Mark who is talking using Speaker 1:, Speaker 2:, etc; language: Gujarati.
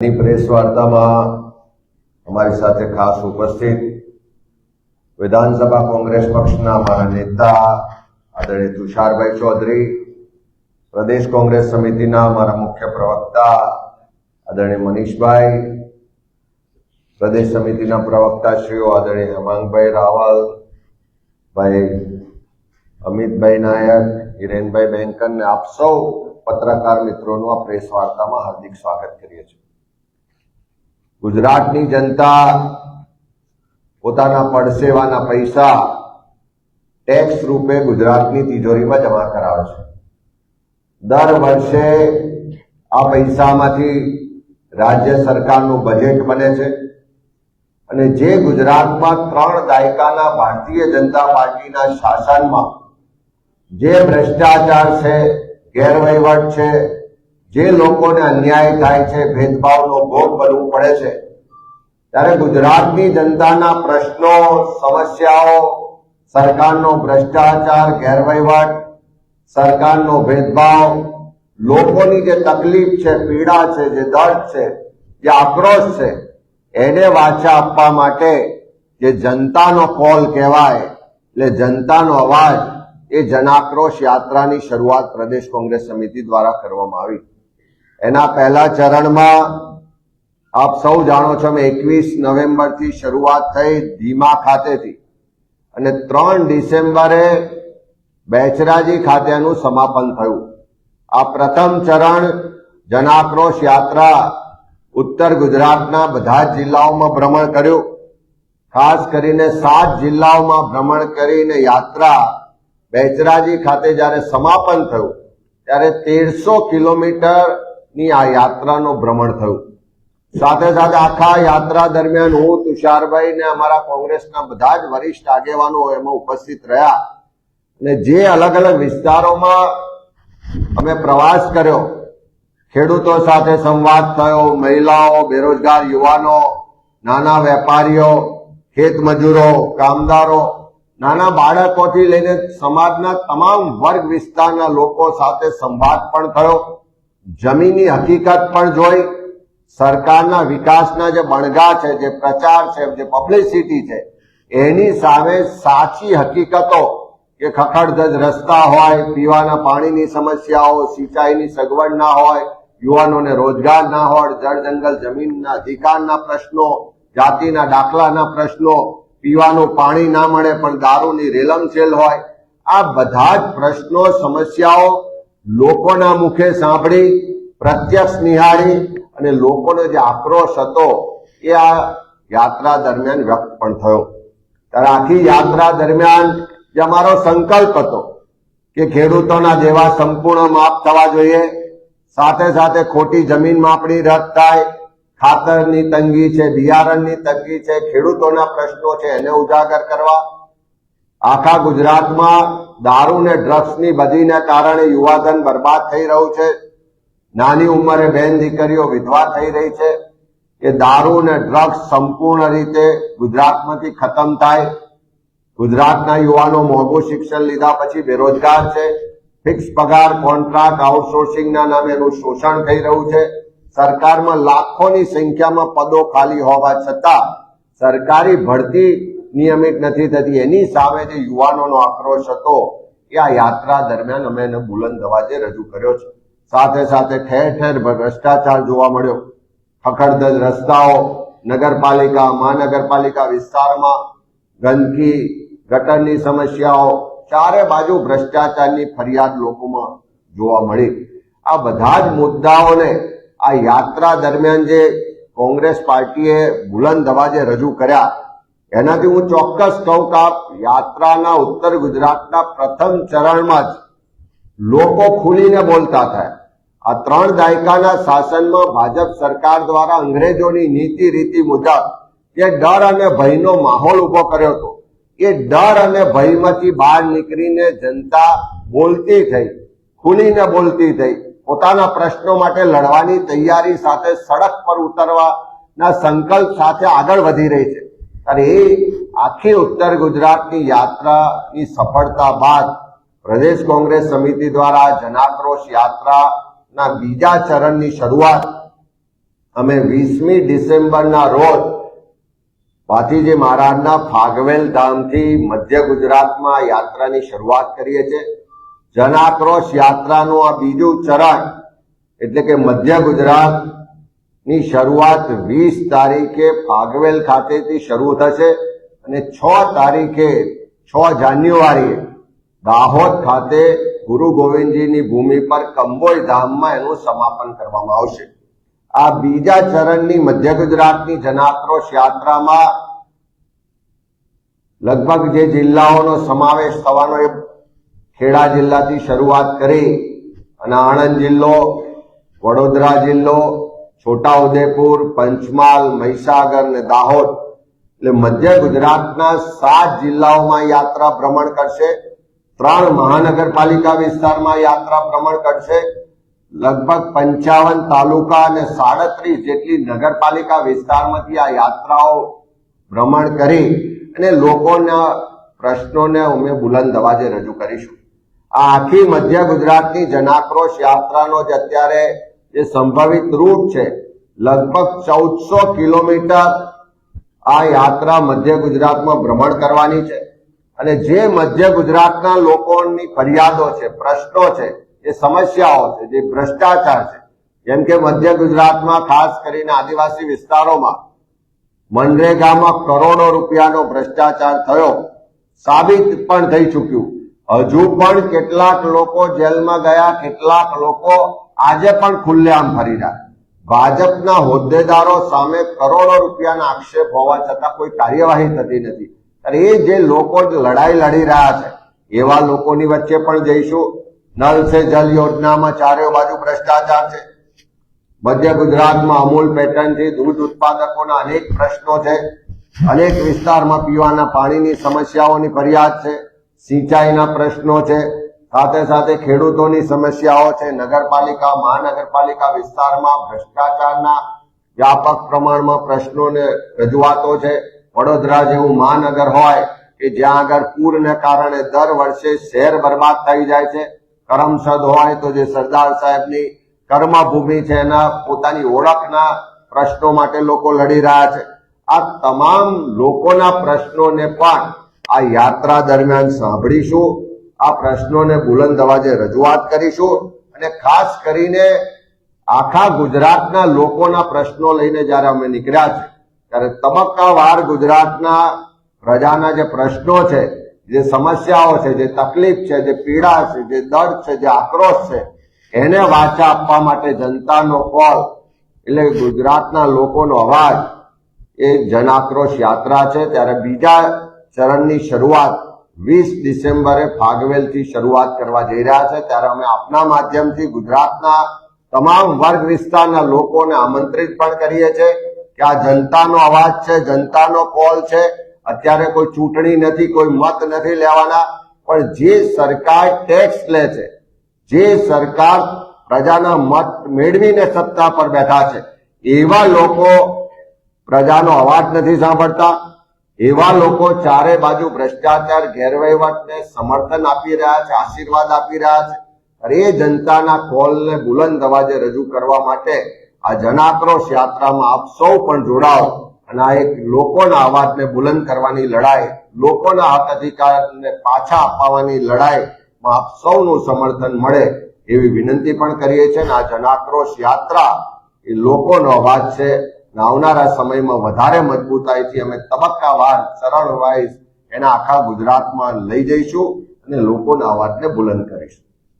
Speaker 1: ની પ્રેસ વાર્તામાં અમારી સાથે ખાસ ઉપસ્થિત વિધાનસભા કોંગ્રેસ પક્ષના અમારા નેતા આદરણીય તુષારભાઈ ચૌધરી, પ્રદેશ કોંગ્રેસ સમિતિના અમારા મુખ્ય પ્રવક્તા આદરણીય મનીષભાઈ, પ્રદેશ સમિતિના પ્રવક્તા શ્રીઓ આદરણીય હેમાંગભાઈ રાવલ, ભાઈ અમિતભાઈ નાયક, હિરેનભાઈ બેંકર ને આપ સૌ પત્રકાર મિત્રોનું આ પ્રેસ વાર્તામાં હાર્દિક સ્વાગત કરીએ છીએ. ગુજરાતની જનતા પોતાના પડસેવાના પૈસા ટેક્સ રૂપે ગુજરાતની તિજોરીમાં જમા કરાવે છે. દર વર્ષે આ પૈસામાંથી રાજ્ય સરકારનું બજેટ બને છે અને જે ગુજરાતમાં ત્રણ દાયકાના ભારતીય જનતા પાર્ટીના શાસનમાં જે ભ્રષ્ટાચાર છે, ગેરવહીવટ છે જે લોકોને અન્યાય થાય છે, ભેદભાવનો ભોગ બનવું પડે છે, ત્યારે ગુજરાતની જનતાના પ્રશ્નો, સમસ્યાઓ, સરકારનો ભ્રષ્ટાચાર, ગેરવહીવટ, સરકારનો ભેદભાવ, લોકોની જે તકલીફ છે, પીડા છે, જે દર્દ છે, જે આક્રોશ છે, એને વાચા આપવા માટે જે જનતાનો કોલ કહેવાય, એટલે જનતાનો અવાજ એ જનાક્રોશ યાત્રાની શરૂઆત પ્રદેશ કોંગ્રેસ સમિતિ દ્વારા કરવામાં આવી. એના પહેલા ચરણમાં આપ સૌ જાણો છો મેં એકવીસ નવેમ્બરથી શરૂઆત થઈ ધીમા ખાતેથી. અને ત્રણ ડિસેમ્બરે બેચરાજી ખાતેનું સમાપન થયું. આ પ્રથમ ચરણ જનાક્રોશ યાત્રા ઉત્તર ગુજરાતના બધા જ જિલ્લાઓમાં ભ્રમણ કર્યું. ખાસ કરીને સાત જિલ્લાઓમાં ભ્રમણ કરીને યાત્રા બેચરાજી ખાતે જ્યારે સમાપન થયું, ત્યારે તેરસો કિલોમીટરની આ યાત્રાનું ભ્રમણ થયું. સાથે સાથે આખા યાત્રા દરમિયાન હું, તુષારભાઈ ને અમારા કોંગ્રેસના બધા જ વરિષ્ઠ આગેવાનો એમાં ઉપસ્થિત રહ્યા અને જે અલગ અલગ વિસ્તારોમાં અમે પ્રવાસ કર્યો. ખેડૂતો સાથે સંવાદ થયો, મહિલાઓ, બેરોજગાર યુવાનો, નાના વેપારીઓ, ખેત મજૂરો, કામદારો, નાના બાળકોથી લઈને સમાજના તમામ વર્ગ વિસ્તારના લોકો સાથે સંવાદ પણ થયો. જમીનની હકીકત પણ જોઈ. સરકારના વિકાસના જે બણગા છે, જે પ્રચાર છે, જે પબ્લિસિટી છે, એની સામે સાચી હકીકતો કે ખખડધજ રસ્તા હોય, પીવાના પાણીની સમસ્યાઓ, સિંચાઈની સગવડ ના હોય, યુવાનોને રોજગાર ના હોય, જળ જંગલ જમીનના અધિકારના પ્રશ્નો, જાતિના દાખલાના પ્રશ્નો, પીવાનું પાણી ના મળે પણ દારૂની રેલમછેલ હોય, આ બધા જ પ્રશ્નો, સમસ્યાઓ લોકોના મુખે સાંભળી પ્રત્યક્ષ નિહાળી અને લોકોનો જે આક્રોશ હતો, એ આ યાત્રા દરમિયાન વ્યક્ત પણ થયો. ત્યારે આખી યાત્રા દરમિયાન જે અમારો સંકલ્પ હતો કે ખેડૂતોના જેવા સંપૂર્ણ માપ થવા જોઈએ, સાથે સાથે ખોટી જમીન માપણી રદ થાય, ખાતરની તંગી છે, બિયારણની તંગી છે, ખેડૂતોના પ્રશ્નો છે, એને ઉજાગર કરવા. આખા ગુજરાતમાં દારૂ ને ડ્રગ્સની બધીને કારણે યુવાધન બરબાદ થઈ રહ્યું છે. નાની ઉંમરે બેન દીકરીઓ વિધવા થઈ રહી છે એ દારૂ ને ડ્રગ્સ સંપૂર્ણ રીતે ગુજરાતમાંથી ખતમ થાય. ગુજરાતના યુવાનો મોંઘું શિક્ષણ લીધા પછી બેરોજગાર છે. ફિક્સ પગાર, કોન્ટ્રાક્ટ, આઉટસોર્સિંગના નામે એનું શોષણ થઈ રહ્યું છે. સરકારમાં લાખોની સંખ્યામાં પદો ખાલી હોવા છતાં સરકારી ભરતી નિયમિત નથી થતી. એની સામે જે યુવાનોનો આક્રોશ હતો, એ આ યાત્રા દરમિયાન અમે એને બુલંદ અવાજે રજૂ કર્યો છે. સાથે સાથે ઠેર ઠેર ભ્રષ્ટાચાર જોવા મળ્યો. ખખડધજ રસ્તાઓ, નગરપાલિકા, મહાનગરપાલિકા વિસ્તારમાં, ગંદકી, ગટરની સમસ્યાઓ, ચારે બાજુ ભ્રષ્ટાચારની ફરિયાદ લોકોમાં જોવા મળી. આ બધા જ મુદ્દાઓને આ યાત્રા દરમિયાન જે કોંગ્રેસ પાર્ટીએ બુલંદ અવાજે રજૂ કર્યા એનાથી હું ચોક્કસ કહું કે યાત્રાના ઉત્તર ગુજરાતના પ્રથમ ચરણમાં જ લોકો ખુલીને બોલતા થયા. આ ત્રણ દાયકાના શાસનમાં ભાજપ સરકાર દ્વારા અંગ્રેજોની નીતિ રીતિ મુજબ જે ડર અને ભયનો માહોલ ઊભો કર્યો હતો. એ ડર અને ભયમાંથી બહાર નીકળીને જનતા બોલતી થઈ, ખુલીને બોલતી થઈ, પોતાના પ્રશ્નો માટે લડવાની તૈયારી સાથે સડક પર ઉતરવાના સંકલ્પ સાથે આગળ વધી રહી છે. અને એ આખી ઉત્તર ગુજરાતની યાત્રાની સફળતા બાદ પ્રદેશ કોંગ્રેસ સમિતિ દ્વારા જનાક્રોશ યાત્રાના બીજા ચરણની શરૂઆત અમે વીસમી ડિસેમ્બરના રોજ પાથીજી મહારાજના ફાગવેલ ધામથી મધ્ય ગુજરાતમાં યાત્રાની શરૂઆત કરીએ છીએ. જનાક્રોશ યાત્રાનું આ બીજું ચરણ એટલે કે મધ્ય ગુજરાતની શરૂઆત વીસ તારીખે પાગવેલ ખાતેથી શરૂ થશે અને છ તારીખે, છ જાન્યુઆરીએ દાહોદ ખાતે ગુરુ ગોવિંદજીની ભૂમિ પર કંબોઈ ધામમાં એનું સમાપન કરવામાં આવશે. આ બીજા ચરણની મધ્ય ગુજરાતની જનાક્રોશ યાત્રામાં લગભગ જે જિલ્લાઓનો સમાવેશ થવાનો એ ખેડા જિલ્લાથી શરૂઆત કરી અને આણંદ જિલ્લો, વડોદરા જિલ્લો છોટાઉદેપુર, પંચમહાલ, મહીસાગર અને દાહોદ એટલે મધ્ય ગુજરાતના સાત જિલ્લાઓમાં યાત્રા ભ્રમણ કરશે. ત્રણ મહાનગરપાલિકા વિસ્તારમાં યાત્રા ભ્રમણ કરશે. લગભગ પંચાવન તાલુકા અને સાડત્રીસ જેટલી નગરપાલિકા વિસ્તારમાંથી આ યાત્રાઓ ભ્રમણ કરી અને લોકોના પ્રશ્નોને અમે બુલંદ અવાજે રજૂ કરીશું. આ આખી મધ્ય ગુજરાતની જનાક્રોશ યાત્રાનો જ અત્યારે જે સંભવિત રૂટ છે. લગભગ ચૌદસો કિલોમીટર આ યાત્રા મધ્ય ગુજરાતમાં ભ્રમણ કરવાની છે. અને જે મધ્ય ગુજરાતના લોકોની ફરિયાદો છે, પ્રશ્નો છે જે સમસ્યાઓ છે, જે ભ્રષ્ટાચાર છે. જેમ કે મધ્ય ગુજરાતમાં ખાસ કરીને આદિવાસી વિસ્તારોમાં મનરેગામાં કરોડો રૂપિયાનો ભ્રષ્ટાચાર થયો, સાબિત પણ થઈ ચૂક્યું. હજુ પણ કેટલાક લોકો જેલમાં ગયા, કેટલાક લોકો આજે પણ ખુલ્લેઆમ ફરી રહ્યા. ભાજપના હોદ્દેદારો સામે કરોડો રૂપિયાના આક્ષેપ હોવા છતાં કોઈ કાર્યવાહી થતી નથી. અને એ જે લોકો લડાઈ લડી રહ્યા છે, એવા લોકોની વચ્ચે પણ જઈશું. નલ સે જલ યોજનામાં ચારે બાજુ ભ્રષ્ટાચાર છે. મધ્ય ગુજરાતમાં અમૂલ પેટર્નથી દૂધ ઉત્પાદકોના અનેક પ્રશ્નો છે. અનેક વિસ્તારમાં પીવાના પાણીની સમસ્યાઓની ફરિયાદ છે. સિંચાઈના પ્રશ્નો છે. સાથે સાથે ખેડૂતોની સમસ્યાઓ છે. નગરપાલિકા, મહાનગરપાલિકા વિસ્તારમાં ભ્રષ્ટાચારના વ્યાપક પ્રમાણમાં પ્રશ્નોને રજૂઆતો છે. વડોદરા જેવું મહાનગર હોય કે જ્યાં આગળ પૂરને કારણે દર વર્ષે શહેર બરબાદ થઈ જાય છે, કરમસદ હોય તો જે સરદાર સાહેબની કર્મભૂમિ છે એના પોતાની ઓળખના પ્રશ્નો માટે લોકો લડી રહ્યા છે. આ તમામ લોકોના પ્રશ્નોને પણ આ યાત્રા દરમિયાન સાંભળીશું. આ પ્રશ્નોને બુલંદ અવાજે રજૂઆત કરીશું અને ખાસ કરીને આખા ગુજરાતના લોકોના પ્રશ્નો લઈને જ્યારે અમે નીકળ્યા છે, ત્યારે તબક્કાવાર ગુજરાતના પ્રજાના જે પ્રશ્નો છે, જે સમસ્યાઓ છે, જે તકલીફ છે, જે પીડા છે, જે દર્દ છે, જે આક્રોશ છે, એને વાચા આપવા માટે જનતાનો કોલ એટલે ગુજરાતના લોકોનો અવાજ એ જન આક્રોશ યાત્રા છે. ત્યારે બીજા ચરણની શરૂઆત વીસ ડિસેમ્બરે ફાગવેલથી શરૂઆત કરવા જઈ રહ્યા છે. ત્યારે અમે આપના માધ્યમથી ગુજરાતના તમામ વર્ગ વિસ્તારના લોકોને આમંત્રિત પણ કરીએ છીએ કે આ જનતાનો અવાજ છે, જનતાનો કોલ છે. અત્યારે કોઈ ચૂંટણી નથી, કોઈ મત નથી લેવાના. પણ જે સરકાર ટેક્સ લે છે, જે સરકાર પ્રજાના મત મેળવીને સત્તા પર બેઠા છે, એવા લોકો પ્રજાનો અવાજ નથી સાંભળતા. એવા લોકો ચારે બાજુ ભ્રષ્ટાચાર, ગેરવહીવટને સમર્થન આપી રહ્યા છે, આશીર્વાદ આપી રહ્યા છે. અરે એ જનતાના કોલને બુલંદ અવાજે રજૂ કરવા માટે આ જનાક્રોશ યાત્રામાં આપ સૌ પણ જોડાઓ. અને આ એક લોકોના અવાજને બુલંદ કરવાની લડાઈ, લોકોના હક અધિકારને પાછા અપાવવાની લડાઈમાં આપ સૌનું સમર્થન મળે એવી વિનંતી પણ કરીએ છીએ. અને આ જનાક્રોશ યાત્રા એ લોકોનો અવાજ છે આવનારા સમયમાં વધારે મજબૂતાઈથી અમે તબક્કાવાર, સરળ વાઇઝ એના આખા ગુજરાતમાં લઈ જઈશું અને લોકોના અવાજને બુલંદ કરીશું.